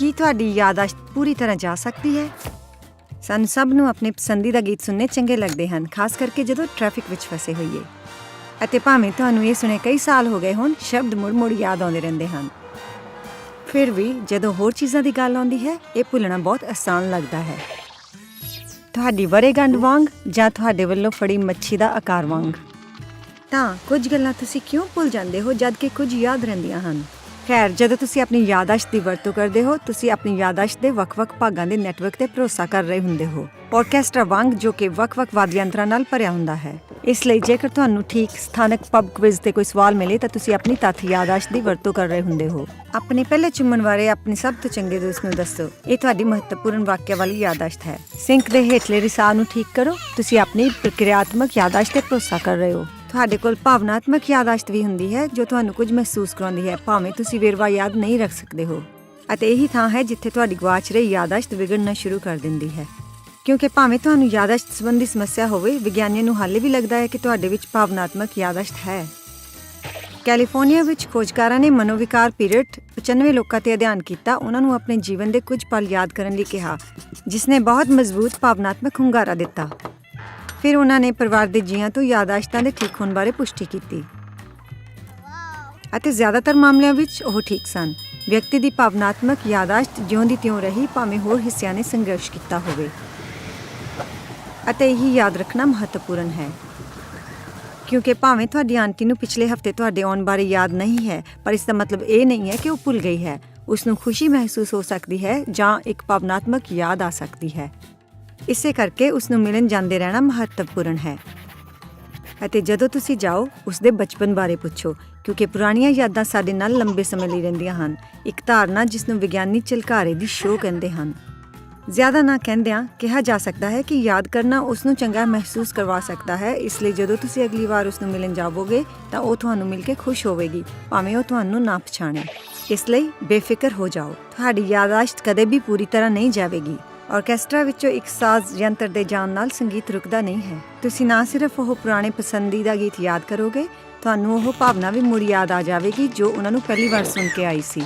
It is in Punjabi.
ਕੀ ਤੁਹਾਡੀ ਯਾਦਾਸ਼ਤ ਪੂਰੀ ਤਰ੍ਹਾਂ ਜਾ ਸਕਦੀ ਹੈ? ਸਾਨੂੰ ਸਭ ਨੂੰ ਆਪਣੇ ਪਸੰਦੀਦਾ ਗੀਤ ਸੁਣਨੇ ਚੰਗੇ ਲੱਗਦੇ ਹਨ, ਖਾਸ ਕਰਕੇ ਜਦੋਂ ਟ੍ਰੈਫਿਕ ਵਿੱਚ ਫਸੇ ਹੋਈਏ। ਅਤੇ ਭਾਵੇਂ ਤੁਹਾਨੂੰ ਇਹ ਸੁਣੇ ਕਈ ਸਾਲ ਹੋ ਗਏ ਹੋਣ, ਸ਼ਬਦ ਮੁੜ-ਮੁੜ ਯਾਦ ਆਉਂਦੇ ਰਹਿੰਦੇ ਹਨ। ਫਿਰ ਵੀ ਜਦੋਂ ਹੋਰ ਚੀਜ਼ਾਂ ਦੀ ਗੱਲ ਆਉਂਦੀ ਹੈ, ਇਹ ਭੁੱਲਣਾ ਬਹੁਤ ਆਸਾਨ ਲੱਗਦਾ ਹੈ। ਤੁਹਾਡੀ ਵਰੇਗੰਢ ਵਾਂਗ ਜਾਂ ਤੁਹਾਡੇ ਵੱਲੋਂ ਫੜੀ ਮੱਛੀ ਦਾ ਆਕਾਰ ਵਾਂਗ? ਤਾਂ ਕੁਝ ਗੱਲਾਂ ਤੁਸੀਂ ਕਿਉਂ ਭੁੱਲ ਜਾਂਦੇ ਹੋ ਜਦ ਕਿ ਕੁਝ ਯਾਦ ਰਹਿੰਦੀਆਂ ਹਨ? ਖੈਰ, ਜਦੋਂ ਤੁਸੀਂ ਆਪਣੀ ਯਾਦਾਸ਼ਤ ਦੀ ਵਰਤੋਂ ਕਰਦੇ ਹੋ, ਤੁਸੀਂ ਆਪਣੀ ਯਾਦਾਸ਼ਤ ਦੇ ਵੱਖ-ਵੱਖ ਭਾਗਾਂ ਦੇ ਨੈਟਵਰਕ ਤੇ ਭਰੋਸਾ ਕਰ ਰਹੇ ਹੁੰਦੇ ਹੋ। ਆਰਕੈਸਟਰਾ ਵਾਂਗ ਜੋ ਕਿ ਵੱਖ-ਵੱਖ ਵਾਦਯੰਤਰਾਂ ਨਾਲ ਭਰਿਆ ਹੁੰਦਾ ਹੈ। ਇਸ ਲਈ ਜੇਕਰ ਤੁਹਾਨੂੰ ਠੀਕ ਸਥਾਨਕ ਪਬ ਕੁਇਜ਼ ਤੇ ਕੋਈ ਸਵਾਲ ਮਿਲੇ, ਤਾਂ ਤੁਸੀਂ ਆਪਣੀ ਤੱਥ ਯਾਦਾਸ਼ਤ ਦੀ ਵਰਤੋਂ ਕਰ ਰਹੇ ਹੁੰਦੇ ਹੋ। ਆਪਣੇ ਪਹਿਲੇ ਚੁੰਮਣ ਬਾਰੇ ਆਪਣੇ ਸਭ ਤੋਂ ਚੰਗੇ ਦੋਸਤ ਨੂੰ ਦੱਸੋ। ਇਹ ਤੁਹਾਡੀ ਮਹੱਤਵਪੂਰਨ ਵਾਕਿਆ ਵਾਲੀ ਯਾਦਾਸ਼ਤ ਹੈ। ਸਿੰਕ ਦੇ ਹੇਠਲੇ ਰਿਸਾਅ ਨੂੰ ਠੀਕ ਕਰੋ। ਤੁਸੀਂ ਆਪਣੀ ਪ੍ਰਕਿਰਿਆਤਮਕ ਯਾਦਾਸ਼ਤ ਤੇ ਭਰੋਸਾ ਕਰ ਰਹੇ ਹੋ। ਤੁਹਾਡੇ ਕੋਲ ਭਾਵਨਾਤਮਕ ਯਾਦਾਸ਼ਤ ਵੀ ਹੁੰਦੀ ਹੈ, ਜੋ ਤੁਹਾਨੂੰ ਕੁਝ ਮਹਿਸੂਸ ਕਰਾਉਂਦੀ ਹੈ। ਭਾਵੇਂ ਤੁਸੀਂ ਵੇਰਵਾ ਯਾਦ ਨਹੀਂ ਰੱਖ ਸਕਦੇ ਹੋ। ਅਤੇ ਇਹੀ ਥਾਂ ਹੈ ਜਿੱਥੇ ਤੁਹਾਡੀ ਗਵਾਚ ਰਹੀ ਯਾਦਾਸ਼ਤ ਵਿਗੜਨਾ ਸ਼ੁਰੂ ਕਰ ਦਿੰਦੀ ਹੈ। ਕਿਉਂਕਿ ਭਾਵੇਂ ਤੁਹਾਨੂੰ ਯਾਦਾਸ਼ਤ ਸੰਬੰਧੀ ਸਮੱਸਿਆ ਹੋਵੇ, ਵਿਗਿਆਨੀਆਂ ਨੂੰ ਹਾਲੇ ਵੀ ਲੱਗਦਾ ਹੈ ਕਿ ਤੁਹਾਡੇ ਵਿੱਚ ਭਾਵਨਾਤਮਕ ਯਾਦਾਸ਼ਤ ਹੈ। ਕੈਲੀਫੋਰਨੀਆ ਵਿੱਚ ਖੋਜਕਾਰਾਂ ਨੇ ਮਨੋਵਿਕਾਰ ਪੀਰੀਅਡ 95 ਲੋਕਾਂ ਤੇ ਅਧਿਐਨ ਕੀਤਾ। ਉਹਨਾਂ ਨੂੰ ਆਪਣੇ ਜੀਵਨ ਦੇ ਕੁਝ ਪਲ ਯਾਦ ਕਰਨ ਲਈ ਕਿਹਾ, ਜਿਸ ਨੇ ਬਹੁਤ ਮਜ਼ਬੂਤ ਭਾਵਨਾਤਮਕ ਹੁੰਗਾਰਾ ਦਿੱਤਾ। ਫਿਰ ਉਹਨਾਂ ਨੇ ਪਰਿਵਾਰ ਦੇ ਜੀਆਂ ਤੋਂ ਯਾਦਾਸ਼ਤਾਂ ਦੇ ਠੀਕ ਹੋਣ ਬਾਰੇ ਪੁਸ਼ਟੀ ਕੀਤੀ। ਅਤੇ ਜ਼ਿਆਦਾਤਰ ਮਾਮਲਿਆਂ ਵਿੱਚ ਉਹ ਠੀਕ ਸਨ। ਵਿਅਕਤੀ ਦੀ ਭਾਵਨਾਤਮਕ ਯਾਦਾਸ਼ਤ ਜਿਉਂ ਦੀ ਤਿਉਂ ਰਹੀ, ਭਾਵੇਂ ਹੋਰ ਹਿੱਸਿਆਂ ਨੇ ਸੰਘਰਸ਼ ਕੀਤਾ ਹੋਵੇ। ਅਤੇ ਇਹ ਯਾਦ ਰੱਖਣਾ ਮਹੱਤਵਪੂਰਨ ਹੈ। ਕਿਉਂਕਿ ਭਾਵੇਂ ਤੁਹਾਡੀ ਆਂਟੀ ਨੂੰ ਪਿਛਲੇ ਹਫ਼ਤੇ ਤੁਹਾਡੇ ਆਉਣ ਬਾਰੇ ਯਾਦ ਨਹੀਂ ਹੈ, ਪਰ ਇਸ ਦਾ ਮਤਲਬ ਇਹ ਨਹੀਂ ਹੈ ਕਿ ਉਹ ਭੁੱਲ ਗਈ ਹੈ। ਉਸ ਨੂੰ ਖੁਸ਼ੀ ਮਹਿਸੂਸ ਹੋ ਸਕਦੀ ਹੈ ਜਾਂ ਇੱਕ ਭਾਵਨਾਤਮਕ ਯਾਦ ਆ ਸਕਦੀ ਹੈ। ਇਸੇ ਕਰਕੇ ਉਸ ਨੂੰ ਮਿਲਣ ਜਾਂਦੇ ਰਹਿਣਾ ਮਹੱਤਵਪੂਰਨ ਹੈ। ਅਤੇ ਜਦੋਂ ਤੁਸੀਂ ਜਾਓ ਉਸ ਦੇ ਬਚਪਨ ਬਾਰੇ ਪੁੱਛੋ, ਕਿਉਂਕਿ ਪੁਰਾਣੀਆਂ ਯਾਦਾਂ ਸਾਡੇ ਨਾਲ ਲੰਬੇ ਸਮੇਂ ਲਈ ਰਹਿੰਦੀਆਂ ਹਨ। ਇੱਕ ਧਾਰਨਾ ਜਿਸ ਨੂੰ ਵਿਗਿਆਨੀ ਝਲਕਾਰੇ ਦੀ ਸ਼ੋਅ ਕਹਿੰਦੇ ਹਨ। ਜ਼ਿਆਦਾ ਨਾ ਕਹਿੰਦਿਆਂ ਕਿਹਾ ਜਾ ਸਕਦਾ ਹੈ ਕਿ ਯਾਦ ਕਰਨਾ ਉਸ ਨੂੰ ਚੰਗਾ ਮਹਿਸੂਸ ਕਰਵਾ ਸਕਦਾ ਹੈ। ਇਸ ਲਈ ਜਦੋਂ ਤੁਸੀਂ ਅਗਲੀ ਵਾਰ ਉਸ ਨੂੰ ਮਿਲਣ ਜਾਵੋਗੇ, ਤਾਂ ਉਹ ਤੁਹਾਨੂੰ ਮਿਲ ਕੇ ਖੁਸ਼ ਹੋਵੇਗੀ, ਭਾਵੇਂ ਉਹ ਤੁਹਾਨੂੰ ਨਾ ਪਛਾਣੇ। ਇਸ ਲਈ ਬੇਫਿਕਰ ਹੋ ਜਾਓ। ਤੁਹਾਡੀ ਯਾਦਾਸ਼ਤ ਕਦੇ ਵੀ ਪੂਰੀ ਤਰ੍ਹਾਂ ਨਹੀਂ ਜਾਵੇਗੀ। ਆਰਕੈਸਟਰਾ ਵਿੱਚੋਂ ਇੱਕ ਸਾਜ਼ ਯੰਤਰ ਦੇ ਜਾਣ ਨਾਲ ਸੰਗੀਤ ਰੁਕਦਾ ਨਹੀਂ ਹੈ। ਤੁਸੀਂ ਨਾ ਸਿਰਫ ਉਹ ਪੁਰਾਣੇ ਪਸੰਦੀਦਾ ਗੀਤ ਯਾਦ ਕਰੋਗੇ, ਤੁਹਾਨੂੰ ਉਹ ਭਾਵਨਾ ਵੀ ਮੁੜ ਯਾਦ ਆ ਜਾਵੇਗੀ ਜੋ ਉਹਨਾਂ ਨੂੰ ਪਹਿਲੀ ਵਾਰ ਸੁਣ ਕੇ ਆਈ ਸੀ।